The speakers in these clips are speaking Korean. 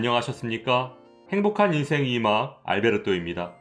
안녕하셨습니까? 행복한 인생 이마 알베르토입니다.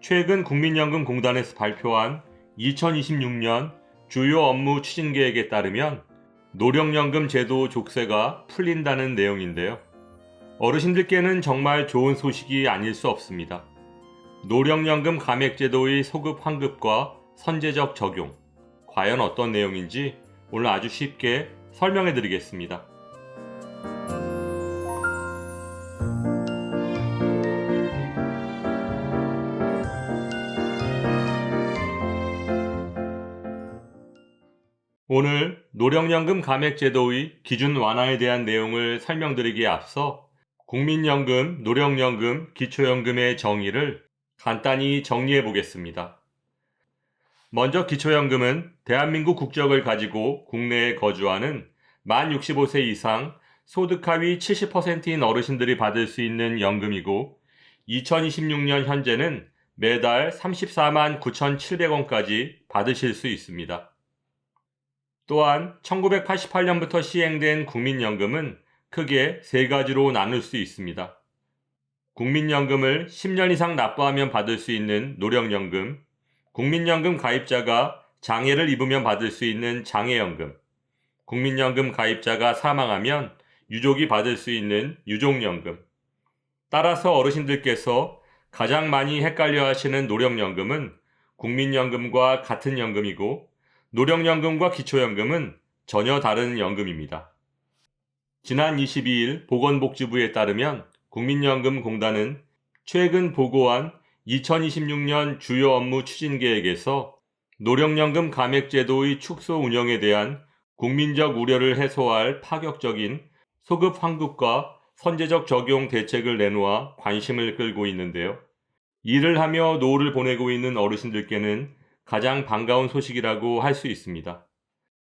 최근 국민연금공단에서 발표한 2026년 주요 업무 추진 계획에 따르면 노령연금 제도 족쇄가 풀린다는 내용인데요. 어르신들께는 정말 좋은 소식이 아닐 수 없습니다. 노령연금 감액제도의 소급 환급과 선제적 적용, 과연 어떤 내용인지 오늘 아주 쉽게 설명해 드리겠습니다. 오늘 노령연금 감액제도의 기준 완화에 대한 내용을 설명드리기에 앞서 국민연금, 노령연금, 기초연금의 정의를 간단히 정리해 보겠습니다. 먼저 기초연금은 대한민국 국적을 가지고 국내에 거주하는 만 65세 이상 소득 하위 70%인 어르신들이 받을 수 있는 연금이고 2026년 현재는 매달 34만 9,700원까지 받으실 수 있습니다. 또한 1988년부터 시행된 국민연금은 크게 세 가지로 나눌 수 있습니다. 국민연금을 10년 이상 납부하면 받을 수 있는 노령연금, 국민연금 가입자가 장애를 입으면 받을 수 있는 장애연금, 국민연금 가입자가 사망하면 유족이 받을 수 있는 유족연금. 따라서 어르신들께서 가장 많이 헷갈려 하시는 노령연금은 국민연금과 같은 연금이고 노령연금과 기초연금은 전혀 다른 연금입니다. 지난 22일 보건복지부에 따르면 국민연금공단은 최근 보고한 2026년 주요 업무 추진 계획에서 노령연금 감액제도의 축소 운영에 대한 국민적 우려를 해소할 파격적인 소급 환급과 선제적 적용 대책을 내놓아 관심을 끌고 있는데요. 일을 하며 노후를 보내고 있는 어르신들께는 가장 반가운 소식이라고 할 수 있습니다.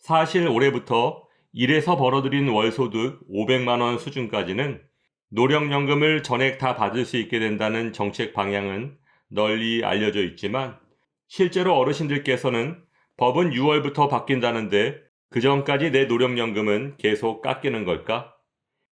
사실 올해부터 일에서 벌어들인 월소득 500만원 수준까지는 노령연금을 전액 다 받을 수 있게 된다는 정책 방향은 널리 알려져 있지만 실제로 어르신들께서는 법은 6월부터 바뀐다는데 그 전까지 내 노령연금은 계속 깎이는 걸까?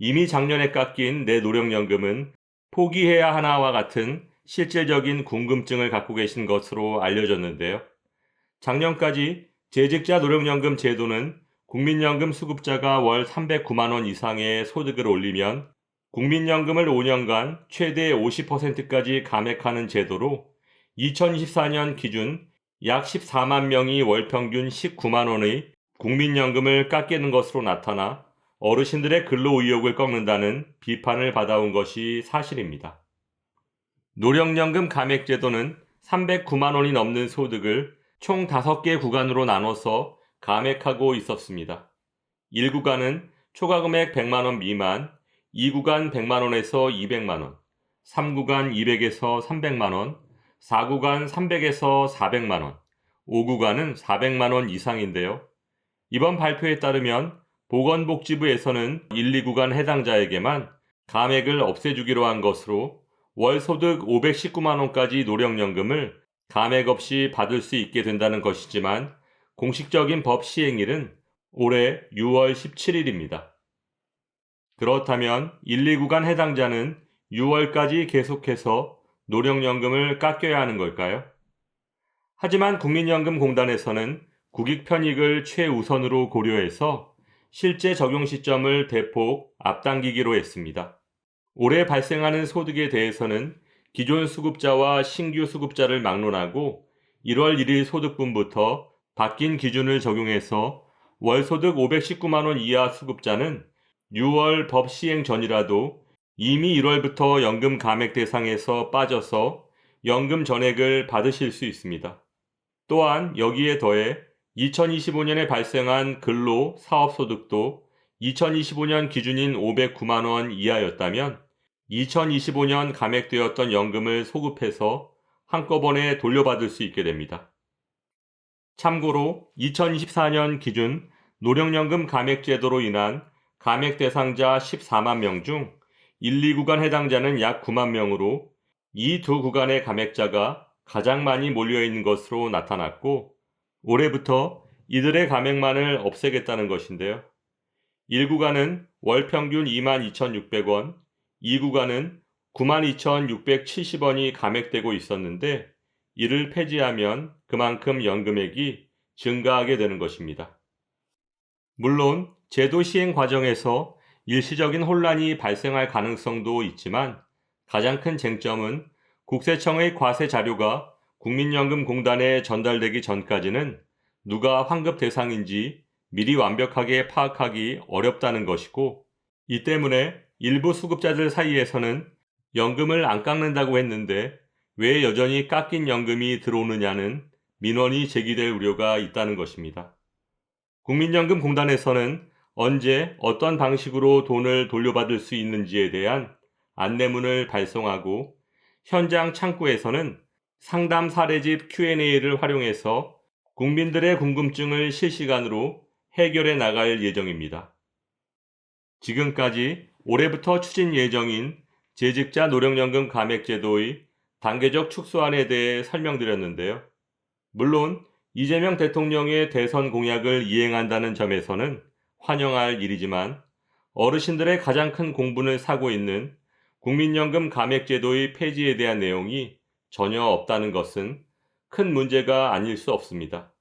이미 작년에 깎인 내 노령연금은 포기해야 하나와 같은 실질적인 궁금증을 갖고 계신 것으로 알려졌는데요. 작년까지 재직자 노령연금 제도는 국민연금 수급자가 월 309만원 이상의 소득을 올리면 국민연금을 5년간 최대 50%까지 감액하는 제도로 2024년 기준 약 14만 명이 월 평균 19만 원의 국민연금을 깎이는 것으로 나타나 어르신들의 근로 의욕을 꺾는다는 비판을 받아온 것이 사실입니다. 노령연금 감액제도는 309만 원이 넘는 소득을 총 5개 구간으로 나눠서 감액하고 있었습니다. 1구간은 초과금액 100만 원 미만, 2구간 100만 원에서 200만 원, 3구간 200에서 300만 원, 4구간 300에서 400만 원, 5구간은 400만 원 이상인데요. 이번 발표에 따르면 보건복지부에서는 1, 2구간 해당자에게만 감액을 없애주기로 한 것으로 월 소득 519만 원까지 노령연금을 감액 없이 받을 수 있게 된다는 것이지만 공식적인 법 시행일은 올해 6월 17일입니다. 그렇다면 1, 2구간 해당자는 6월까지 계속해서 노령연금을 깎여야 하는 걸까요? 하지만 국민연금공단에서는 국익 편익을 최우선으로 고려해서 실제 적용 시점을 대폭 앞당기기로 했습니다. 올해 발생하는 소득에 대해서는 기존 수급자와 신규 수급자를 막론하고 1월 1일 소득분부터 바뀐 기준을 적용해서 월소득 519만원 이하 수급자는 6월 법 시행 전이라도 이미 1월부터 연금 감액 대상에서 빠져서 연금 전액을 받으실 수 있습니다. 또한 여기에 더해 2025년에 발생한 근로 사업소득도 2025년 기준인 509만원 이하였다면 2025년 감액되었던 연금을 소급해서 한꺼번에 돌려받을 수 있게 됩니다. 참고로 2024년 기준 노령연금 감액제도로 인한 감액 대상자 14만 명 중 1, 2구간 해당자는 약 9만 명으로 이 두 구간의 감액자가 가장 많이 몰려있는 것으로 나타났고 올해부터 이들의 감액만을 없애겠다는 것인데요. 1구간은 월 평균 22,600원, 이 구간은 92,670원이 감액되고 있었는데 이를 폐지하면 그만큼 연금액이 증가하게 되는 것입니다. 물론 제도 시행 과정에서 일시적인 혼란이 발생할 가능성도 있지만 가장 큰 쟁점은 국세청의 과세 자료가 국민연금공단에 전달되기 전까지는 누가 환급 대상인지 미리 완벽하게 파악하기 어렵다는 것이고 이 때문에 일부 수급자들 사이에서는 연금을 안 깎는다고 했는데 왜 여전히 깎인 연금이 들어오느냐는 민원이 제기될 우려가 있다는 것입니다. 국민연금공단에서는 언제 어떤 방식으로 돈을 돌려받을 수 있는지에 대한 안내문을 발송하고 현장 창구에서는 상담 사례집 Q&A를 활용해서 국민들의 궁금증을 실시간으로 해결해 나갈 예정입니다. 지금까지 올해부터 추진 예정인 재직자 노령연금 감액제도의 단계적 축소안에 대해 설명드렸는데요. 물론 이재명 대통령의 대선 공약을 이행한다는 점에서는 환영할 일이지만 어르신들의 가장 큰 공분을 사고 있는 국민연금 감액제도의 폐지에 대한 내용이 전혀 없다는 것은 큰 문제가 아닐 수 없습니다.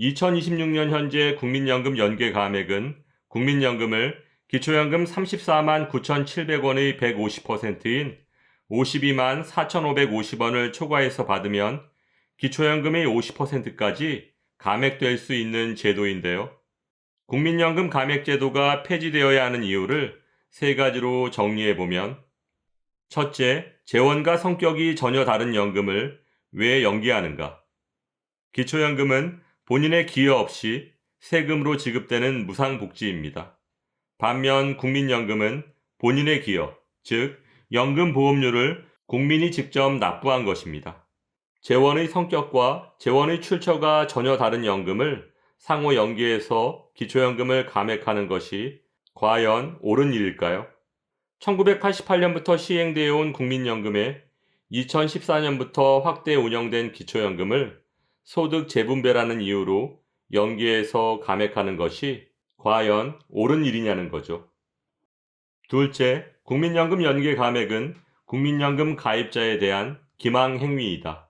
2026년 현재 국민연금 연계 감액은 국민연금을 기초연금 34만 9,700원의 150%인 52만 4,550원을 초과해서 받으면 기초연금의 50%까지 감액될 수 있는 제도인데요. 국민연금 감액제도가 폐지되어야 하는 이유를 세 가지로 정리해 보면 첫째, 재원과 성격이 전혀 다른 연금을 왜 연기하는가? 기초연금은 본인의 기여 없이 세금으로 지급되는 무상복지입니다. 반면 국민연금은 본인의 기여, 즉 연금 보험료를 국민이 직접 납부한 것입니다. 재원의 성격과 재원의 출처가 전혀 다른 연금을 상호 연계해서 기초연금을 감액하는 것이 과연 옳은 일일까요? 1988년부터 시행되어 온 국민연금에 2014년부터 확대 운영된 기초연금을 소득 재분배라는 이유로 연계해서 감액하는 것이 과연 옳은 일이냐는 거죠. 둘째, 국민연금 연계 감액은 국민연금 가입자에 대한 기망 행위이다.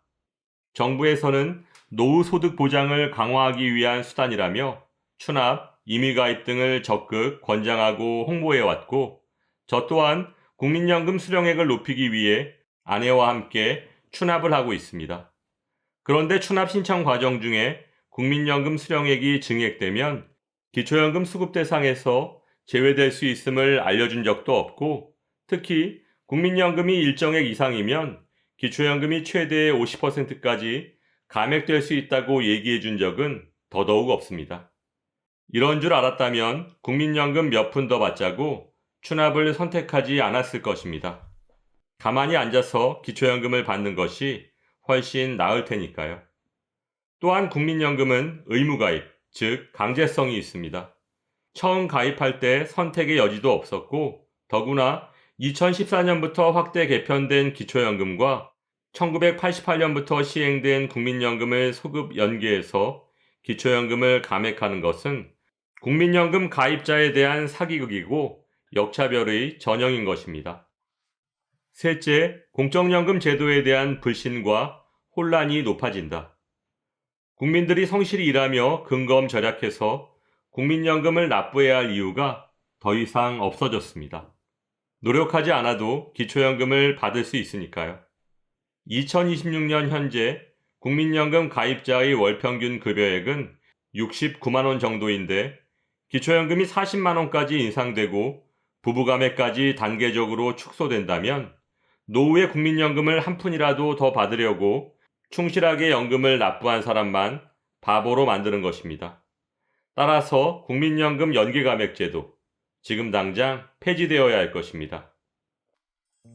정부에서는 노후 소득 보장을 강화하기 위한 수단이라며 추납, 임의 가입 등을 적극 권장하고 홍보해 왔고 저 또한 국민연금 수령액을 높이기 위해 아내와 함께 추납을 하고 있습니다. 그런데 추납 신청 과정 중에 국민연금 수령액이 증액되면 기초연금 수급 대상에서 제외될 수 있음을 알려준 적도 없고 특히 국민연금이 일정액 이상이면 기초연금이 최대 50%까지 감액될 수 있다고 얘기해 준 적은 더더욱 없습니다. 이런 줄 알았다면 국민연금 몇 푼 더 받자고 추납을 선택하지 않았을 것입니다. 가만히 앉아서 기초연금을 받는 것이 훨씬 나을 테니까요. 또한 국민연금은 의무가입, 즉 강제성이 있습니다. 처음 가입할 때 선택의 여지도 없었고 더구나 2014년부터 확대 개편된 기초연금과 1988년부터 시행된 국민연금을 소급 연계해서 기초연금을 감액하는 것은 국민연금 가입자에 대한 사기극이고 역차별의 전형인 것입니다. 셋째, 공적연금 제도에 대한 불신과 혼란이 높아진다. 국민들이 성실히 일하며 근검 절약해서 국민연금을 납부해야 할 이유가 더 이상 없어졌습니다. 노력하지 않아도 기초연금을 받을 수 있으니까요. 2026년 현재 국민연금 가입자의 월평균 급여액은 69만원 정도인데 기초연금이 40만원까지 인상되고 부부감액까지 단계적으로 축소된다면 노후의 국민연금을 한 푼이라도 더 받으려고 충실하게 연금을 납부한 사람만 바보로 만드는 것입니다. 따라서 국민연금 연계감액제도 지금 당장 폐지되어야 할 것입니다.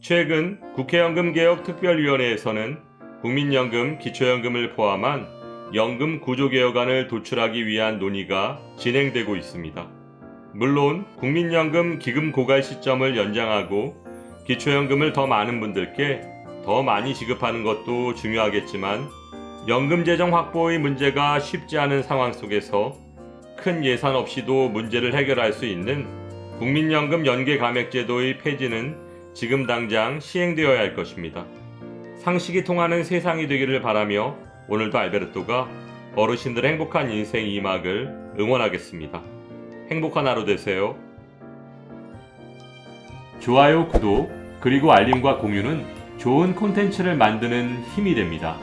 최근 국회연금개혁 특별위원회에서는 국민연금, 기초연금을 포함한 연금 구조개혁안을 도출하기 위한 논의가 진행되고 있습니다. 물론 국민연금 기금 고갈 시점을 연장하고 기초연금을 더 많은 분들께 더 많이 지급하는 것도 중요하겠지만 연금 재정 확보의 문제가 쉽지 않은 상황 속에서 큰 예산 없이도 문제를 해결할 수 있는 국민연금 연계 감액 제도의 폐지는 지금 당장 시행되어야 할 것입니다. 상식이 통하는 세상이 되기를 바라며 오늘도 알베르토가 어르신들의 행복한 인생 2막을 응원하겠습니다. 행복한 하루 되세요. 좋아요, 구독, 그리고 알림과 공유는 좋은 콘텐츠를 만드는 힘이 됩니다.